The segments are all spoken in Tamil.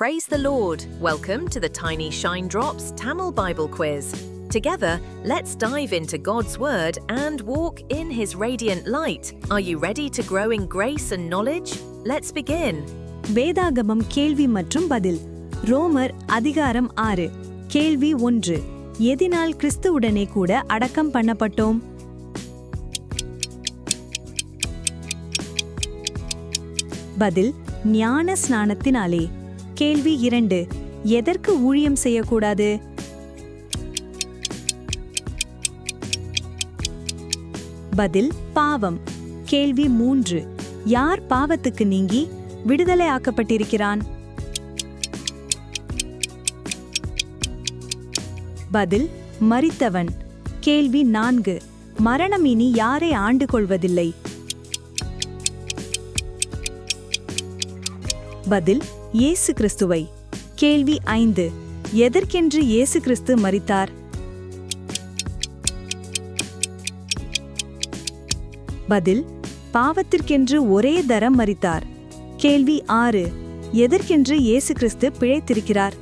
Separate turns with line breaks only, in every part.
Praise the Lord. Welcome to the Tiny Shine Drops Tamil Bible Quiz. Together, let's dive into God's Word and walk in His radiant light. Are you ready to grow in grace and knowledge? Let's begin.
வேதாகமம் கேள்வி மற்றும் பதில் ரோமர் அதிகாரம் ஆறு கேள்வி ஒன்று எதினால் கிறிஸ்துவுடனே கூட அடக்கம் பண்ணப்பட்டோம் பதில் ஞான ஸ்நானத்தினாலே கேள்வி இரண்டு. எதற்கு ஊழியம் செய்யக்கூடாது? பதில் பாவம். கேள்வி மூன்று. யார் பாவத்துக்கு நீங்கி விடுதலை ஆக்கப்பட்டிருக்கிறான்? பதில் மரித்தவன் கேள்வி நான்கு. மரணம் இனி யாரை ஆண்டு கொள்வதில்லை பதில் இயேசு கிறிஸ்துவை. கேள்வி ஐந்து எதற்கென்று இயேசு கிறிஸ்து மறித்தார் பதில் பாவத்திற்கென்று ஒரே தரம் மறித்தார் கேள்வி ஆறு எதற்கென்று இயேசு கிறிஸ்து பிழைத்திருக்கிறார்?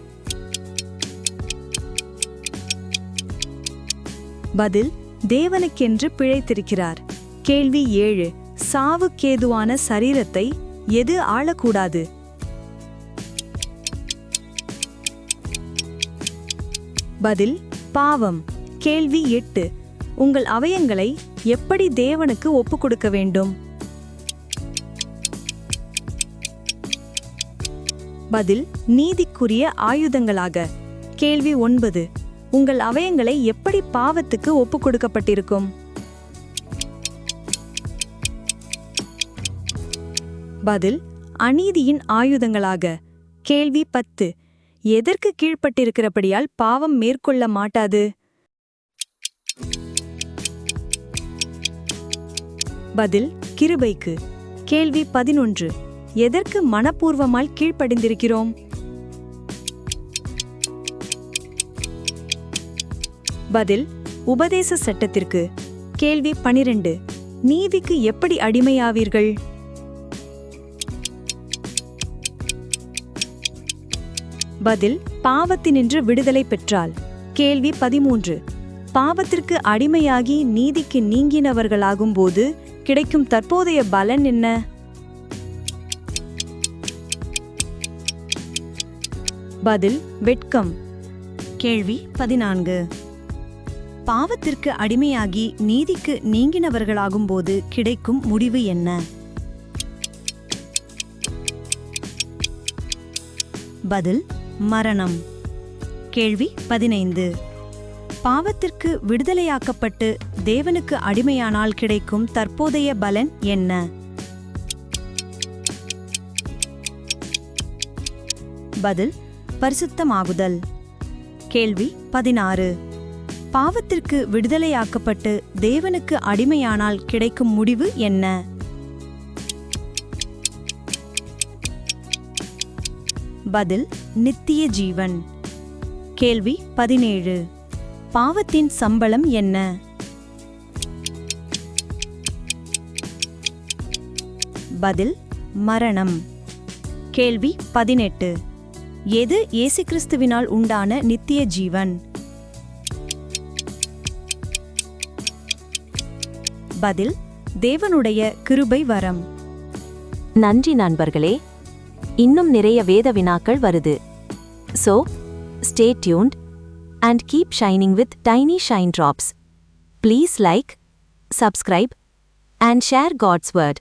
பதில் தேவனுக்கென்று பிழைத்திருக்கிறார். கேள்வி ஏழு சாவுக்கேதுவான சரீரத்தை எது ஆளக்கூடாது? பதில் பாவம். கேள்வி எட்டு. உங்கள் அவயங்களை எப்படி தேவனுக்கு ஒப்பு கொடுக்க வேண்டும்? பதில் நீதிக்குரிய ஆயுதங்களாக. கேள்வி ஒன்பது. உங்கள் அவயங்களை எப்படி பாவத்துக்கு ஒப்பு கொடுக்கப்பட்டிருக்கும் பதில் அநீதியின் ஆயுதங்களாக. கேள்வி பத்து. எதற்கு கீழ்ப்பட்டிருக்கிறபடியால் பாவம் மேற்கொள்ள மாட்டாது? பதில் கிருபைக்கு. கேள்வி பதினொன்று. எதற்கு மனப்பூர்வமால் கீழ்ப்படிந்திருக்கிறோம்? பதில் உபதேச சட்டத்திற்கு. கேள்வி பனிரெண்டு. நீதிக்கு எப்படி அடிமையாவீர்கள்? பதில் பாவத்தினின்று விடுதலை பெற்றால் கேள்வி பதிமூன்று. பாவத்திற்கு அடிமையாகி நீதிக்கு நீங்கினவர்களாகும்போது கிடைக்கும் தற்போதைய பலன் என்ன? பதில் வெட்கம். கேள்வி பதினான்கு. பாவத்திற்கு அடிமையாகி நீதிக்கு நீங்கினவர்களாகும்போது கிடைக்கும் முடிவு என்ன? பதில் மரணம். கேள்வி பதினைந்து. பாவத்திற்கு விடுதலையாக்கப்பட்டு தேவனுக்கு அடிமையானால் கிடைக்கும் தற்போதைய பலன் என்ன? பதில் பரிசுத்தமாகுதல். கேள்வி பதினாறு. பாவத்திற்கு விடுதலையாக்கப்பட்டு தேவனுக்கு அடிமையானால் கிடைக்கும் முடிவு என்ன? பதில் நித்திய ஜீவன். கேள்வி பதினேழு. பாவத்தின் சம்பளம் என்ன? பதில் மரணம். கேள்வி பதினெட்டு. எது இயேசு கிறிஸ்துவினால் உண்டான நித்திய ஜீவன்? பதில் தேவனுடைய கிருபை வரம்.
நன்றி நண்பர்களே இன்னும் நிறைய வேத வினாக்கள் வருது. So stay tuned and keep shining with tiny shine drops please like subscribe and share God's word